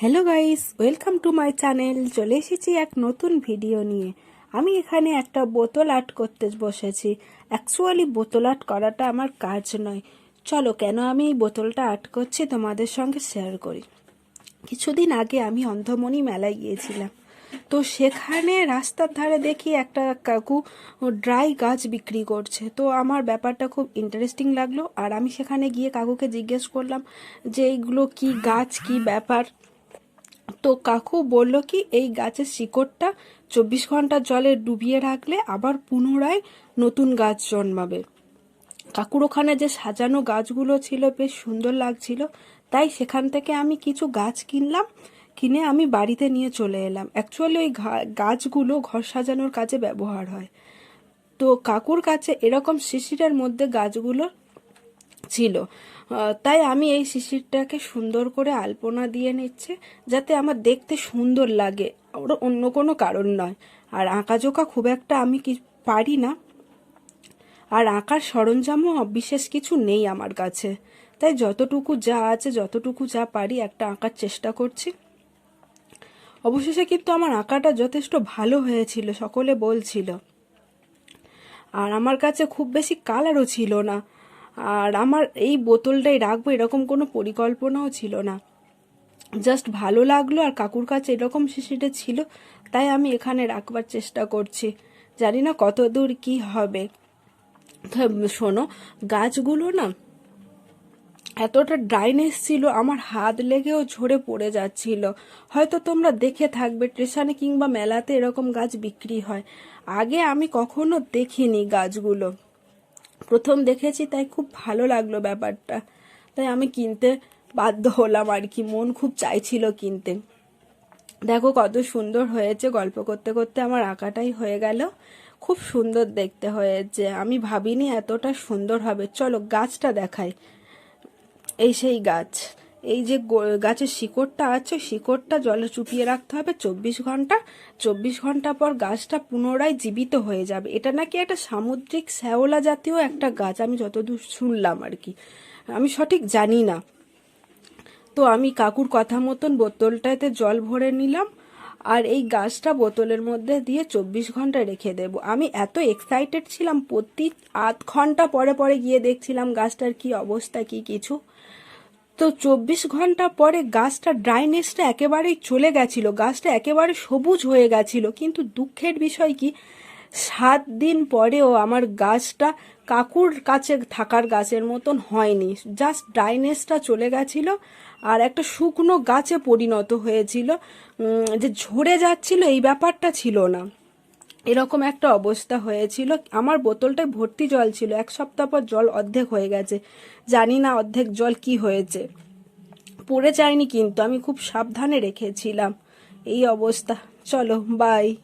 Hello guys welcome to my channel চলে এসেছি এক নতুন ভিডিও নিয়ে। আমি এখানে একটা বোতল আর্ট করতে বসেছি। অ্যাকচুয়ালি বোতল আর্ট করাটা আমার কাজ নয়। চলো, কেন আমি এই বোতলটা আর্ট করছি তোমাদের সঙ্গে শেয়ার করি। কিছুদিন আগে আমি অন্ধমণি মেলায় গিয়েছিলাম। তো সেখানে রাস্তার ধারে দেখি একটা কাকু ড্রাই গাছ বিক্রি করছে। তো আমার ব্যাপারটা খুব ইন্টারেস্টিং লাগল। আর আমি সেখানে গিয়ে কাকুকে জিজ্ঞেস করলাম যে এইগুলো কি গাছ, কি ব্যাপার? তো কাকু বলল কি, এই গাছের শিকড়টা চব্বিশ ঘণ্টা জলে ডুবিয়ে রাখলে আবার পুনরায় নতুন গাছ জন্মাবে। কাকুর ওখানে যে সাজানো গাছগুলো ছিল বেশ সুন্দর লাগছিল, তাই সেখান থেকে আমি কিছু গাছ কিনলাম, কিনে আমি বাড়িতে নিয়ে চলে এলাম। অ্যাকচুয়ালি ওই গাছগুলো ঘর সাজানোর কাজে ব্যবহার হয়। তো কাকুর কাছে এরকম শিশিরের মধ্যে গাছগুলো ছিল। তাই আমি এই শিশিরটাকে সুন্দর করে আলপনা দিয়ে নিচ্ছে, যাতে আমার দেখতে সুন্দর লাগে। ওটা অন্য কোনো কারণ নয়। আর আঁকা আঁকাঝোঁকা খুব একটা আমি কি পারি না। আর আঁকার সরঞ্জামও বিশেষ কিছু নেই আমার কাছে। তাই যতটুকু যা আছে, যতটুকু যা পারি একটা আঁকার চেষ্টা করছি। অবশেষে কিন্তু আমার আঁকাটা যথেষ্ট ভালো হয়েছিল, সকলে বলছিল। আর আমার কাছে খুব বেশি কালারও ছিল না। আর আমার এই বোতলটাই রাখব, এরকম কোনো পরিকল্পনাও ছিল না। জাস্ট ভালো লাগল আর কাকুর কাছে এরকম শিশিটা ছিল, তাই আমি এখানে রাখবার চেষ্টা করছি। জানি না কত দূর কি হবে। শোনো, গাছগুলো না এতটা ড্রাইনেস ছিল আমার হাত লেগেও ঝরে পড়ে যাচ্ছিল। হয়তো তোমরা দেখে থাকবে স্টেশনে কিংবা মেলাতে এরকম গাছ বিক্রি হয়। আগে আমি কখনো দেখিনি গাছগুলো। প্রথম দেখেছি, তাই খুব ভালো লাগল ব্যাপারটা। তাই আমি কিনতে বাধ্য হলাম আর কি, মন খুব চাইছিল কিনতে। দেখো কত সুন্দর হয়েছে গল্প করতে করতে, আমার আঁকাটাই হয়ে গেল। খুব সুন্দর দেখতে হয়েছে, আমি ভাবিনি এতটা সুন্দর হবে। চলো গাছটা দেখাই, এই সেই গাছ। এই যে গাছের শিকড়টা আছে, শিকড়টা জলে চুপিয়ে রাখতে হবে চব্বিশ ঘণ্টা। চব্বিশ ঘণ্টা পর গাছটা পুনরায় জীবিত হয়ে যাবে। এটা নাকি একটা সামুদ্রিক শ্যাওলা জাতীয় একটা গাছ, আমি যতদূর শুনলাম আর কি। আমি সঠিক জানি না। তো আমি কাকুর কথা মতন বোতলটাতে জল ভরে নিলাম আর এই গাছটা বোতলের মধ্যে দিয়ে চব্বিশ ঘণ্টা রেখে দেব। আমি এত এক্সাইটেড ছিলাম, প্রতি আধ ঘণ্টা পরে পরে গিয়ে দেখছিলাম গাছটার কি অবস্থা, কি কিছু। তো চব্বিশ ঘণ্টা পরে গাছটা ড্রাইনেসটা একেবারেই চলে গেছিল। গাছটা একেবারে সবুজ হয়ে গেছিল। কিন্তু দুঃখের বিষয় কি? সাত দিন পরেও আমার গাছটা কাকুর কাছে থাকার গাছের মতন হয়নি। জাস্ট ড্রাইনেসটা চলে গেছিল আর একটা শুকনো গাছে পরিণত হয়েছিল। যে ঝরে যাচ্ছিল এই ব্যাপারটা ছিল না। এরকম একটা অবস্থা হয়েছিল। আমার বোতলটায় ভর্তি জল ছিল। এক সপ্তাহ পর জল অর্ধেক হয়ে গেছে। জানি না অর্ধেক জল কি হয়েছে। পড়ে যায়নি কিন্তু, আমি খুব সাবধানে রেখেছিলাম। এই অবস্থা। চলো বাই